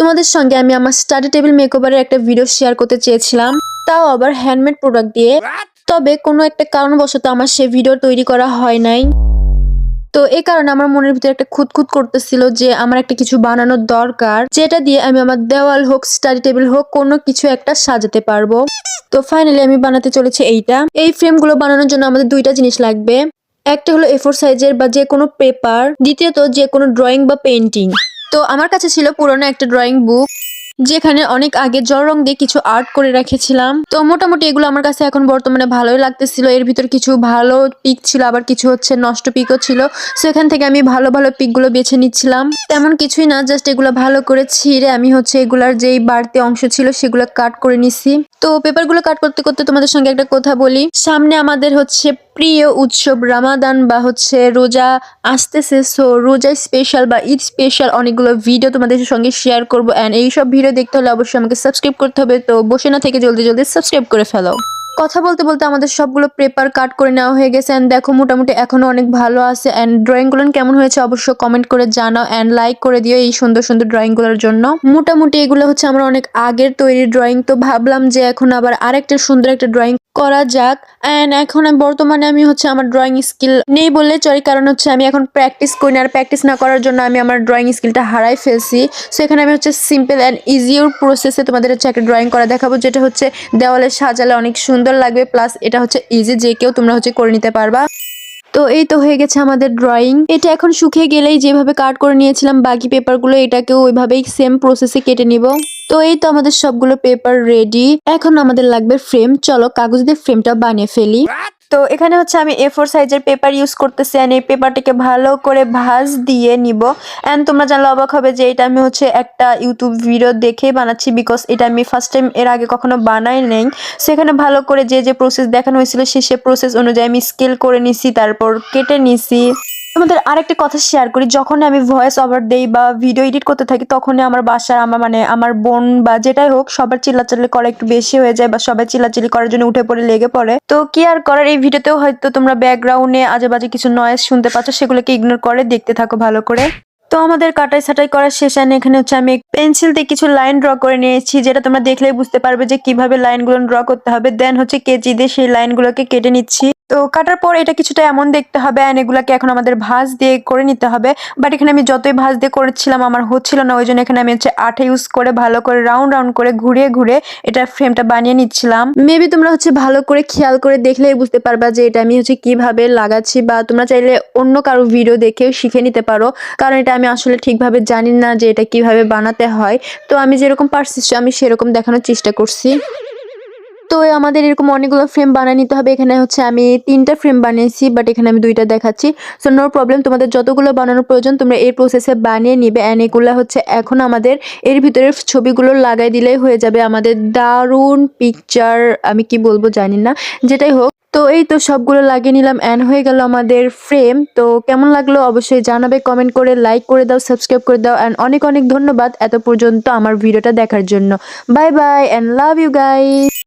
তোমাদের সঙ্গে আমি আমার স্টাডি টেবিল মেকওভারের একটা ভিডিও শেয়ার করতে চেয়েছিলাম। তাও আবার হ্যান্ডমেড প্রোডাক্ট দিয়ে। তবে কোনো একটা কারণবশত আমার সে ভিডিও তৈরি করা হয় নাই। তো এই কারণে আমার মনের ভিতরে একটা খুঁতখুত করতেছিল যে আমার একটা কিছু বানানোর দরকার যেটা দিয়ে আমি আমার দেওয়াল হোক স্টাডি টেবিল হোক কোনো কিছু একটা সাজাতে পারব। তো ফাইনালি আমি বানাতে চলেছি এইটা। এই ফ্রেমগুলো বানানোর জন্য আমাদের দুইটা জিনিস লাগবে। একটা হলো এফোর সাইজের বা যে কোনো পেপার দ্বিতীয়ত যে কোনো ড্রয়িং বা পেন্টিং তো আমার কাছে ছিল পুরনো একটা ড্রয়িং বুক যেখানে অনেক আগে জল রং দিয়ে কিছু আর্ট করে রেখেছিলাম। তো মোটামুটি এগুলো আমার কাছে এখন বর্তমানে ভালোই লাগতেছিল। এর ভিতর কিছু ভালো পিক ছিল, আবার কিছু হচ্ছে নষ্ট পিকও ছিল। সেখান থেকে আমি ভালো ভালো পিকগুলো বেছে নিচ্ছিলাম। তেমন কিছুই না জাস্ট এগুলো ভালো করে ছিঁড়ে আমি হচ্ছে এগুলার যেই বাড়তি অংশ ছিল সেগুলো কাট করে নিছি। তো পেপারগুলো কাট করতে করতে তোমাদের সঙ্গে একটা কথা বলি। সামনে আমাদের হচ্ছে প্রিয় উৎসব রামাদান বা হচ্ছে রোজা আসতেছে। সো রোজা স্পেশাল বা ঈদ স্পেশাল অনেকগুলো ভিডিও তোমাদের সঙ্গে শেয়ার করব। অ্যান্ড এইসব ভিডিও দেখতে হলে অবশ্যই আমাকে সাবস্ক্রাইব করতে হবে। তো বসে না থেকে জলদি জলদি সাবস্ক্রাইব করে ফেলো। কথা বলতে বলতে আমাদের সবগুলো পেপার কাট করে নেওয়া হয়ে গেছে অ্যান্ড দেখো মোটামুটি এখনও অনেক ভালো আছে অ্যান্ড ড্রয়িংগুলো কেমন হয়েছে অবশ্যই কমেন্ট করে জানাও অ্যান্ড লাইক করে দিও এই সুন্দর সুন্দর ড্রয়িংগুলোর জন্য। মোটামুটি এগুলো হচ্ছে আমার অনেক আগের তৈরি ড্রয়িং তো ভাবলাম যে এখন আবার আরেকটা সুন্দর একটা ড্রয়িং করা যাক। অ্যান্ড এখন বর্তমানে আমি হচ্ছে আমার ড্রয়িং স্কিল নেই বললে চলে। কারণ হচ্ছে আমি এখন প্র্যাকটিস করি না। আর প্র্যাকটিস না করার জন্য আমি আমার ড্রয়িং স্কিলটা হারাই ফেলছি। সো এখানে আমি হচ্ছে সিম্পল অ্যান্ড ইজিওর প্রসেসে তোমাদের হচ্ছে একটা ড্রয়িং করা দেখাবো। যেটা হচ্ছে দেওয়ালে সাজালে অনেক সুন্দর লাগবে। প্লাস এটা হচ্ছে ইজি যে কেউ তোমরা হচ্ছে করে নিতে পারবা। তো এই তো হয়ে গেছে আমাদের ড্রয়িং এটা এখন শুকিয়ে গেলেই যেভাবে কাট করে নিয়েছিলাম বাকি পেপারগুলো এটাকেও ওইভাবেই সেম প্রসেসে কেটে নিব। তো এই তো আমাদের সবগুলো পেপার রেডি এখন আমাদের লাগবে ফ্রেম চলো কাগজ দিয়ে ফ্রেমটা বানিয়ে ফেলি। তো এখানে হচ্ছে আমি এ ফোর সাইজের পেপার ইউজ করতেছি অ্যান্ড এই পেপারটিকে ভালো করে ভাজ দিয়ে নিব। অ্যান্ড তোমরা জানলে অবাক হবে যে এটা আমি হচ্ছে একটা ইউটিউব ভিডিও দেখেই বানাচ্ছি বিকজ এটা আমি ফার্স্ট টাইম এর আগে কখনো বানাই নেই। সেখানে ভালো করে যে যে প্রসেস দেখানো হয়েছিল সে সে প্রসেস অনুযায়ী আমি স্কেল করে নিছি, তারপর কেটে নিছি। তোমাদের আরেকটা কথা শেয়ার করি। যখন আমি ভয়েস ওভার দেই বা ভিডিও এডিট করতে থাকি, তখনই আমার বাসার আমার মানে আমার বোন বা যেটাই হোক সবার চিল্লাচিল্লি করা একটু বেশি হয়ে যায় বা সবাই চিল্লাচিল্লি করার জন্য উঠে পড়ে, লেগে পড়ে। তো কি আর করার? এই ভিডিওতেও হয়তো তোমরা ব্যাকগ্রাউন্ডে আজেবাজে কিছু নয়েজ শুনতে পাচ্ছ, সেগুলোকে ইগনোর করে দেখতে থাকো ভালো করে। তো আমাদের কাটাই ছাটাই করার শেষ এখানে হচ্ছে আমি পেন্সিল দিয়ে কিছু লাইন ড্র করে নিয়েছি, যেটা তোমরা দেখলেই বুঝতে পারবে যে কীভাবে লাইনগুলো ড্র করতে হবে। দেন হচ্ছে কেজি দিয়ে সেই লাইনগুলোকে কেটে নিচ্ছি। তো কাটার পর এটা কিছুটা এমন দেখতে হবে অ্যান্ড এগুলাকে এখন আমাদের ভাঁজ দিয়ে করে নিতে হবে। বাট এখানে আমি যতই ভাঁজ দিয়ে করেছিলাম, আমার হচ্ছিল না, ওই জন্য এখানে আমি হচ্ছে আঠা ইউজ করে ভালো করে রাউন্ড রাউন্ড করে ঘুরিয়ে ঘুরে এটা ফ্রেমটা বানিয়ে নিচ্ছিলাম। মেবি তোমরা হচ্ছে ভালো করে খেয়াল করে দেখলেই বুঝতে পারবা যে এটা আমি হচ্ছে কীভাবে লাগাচ্ছি, বা তোমরা চাইলে অন্য কারও ভিডিও দেখেও শিখে নিতে পারো। কারণ এটা আমি আসলে ঠিকভাবে জানি না যে এটা কীভাবে বানাতে হয়। তো আমি যেরকম পারছি আমি সেরকম দেখানোর চেষ্টা করছি। তো আমাদের এরকম অনেকগুলো ফ্রেম বানিয়ে নিতে হবে। এখানে হচ্ছে আমি তিনটা ফ্রেম বানিয়েছি বাট এখানে আমি দুইটা দেখাচ্ছি। সো নো প্রবলেম তোমাদের যতগুলো বানানোর প্রয়োজন, তোমরা এই প্রসেসে বানিয়ে নিবে। অ্যান্ড এগুলো হচ্ছে এখন আমাদের এর ভিতরে ছবিগুলো লাগাই দিলেই হয়ে যাবে। আমাদের দারুণ পিকচার আমি কি বলব জানি না। যেটাই হোক। তো এই তো সবগুলো লাগিয়ে নিলাম অ্যান হয়ে গেল আমাদের ফ্রেম তো কেমন লাগল অবশ্যই জানাবে কমেন্ট করে লাইক করে দাও সাবস্ক্রাইব করে দাও অ্যান্ড অনেক অনেক ধন্যবাদ এত পর্যন্ত আমার ভিডিওটা দেখার জন্য। Bye bye and love you guys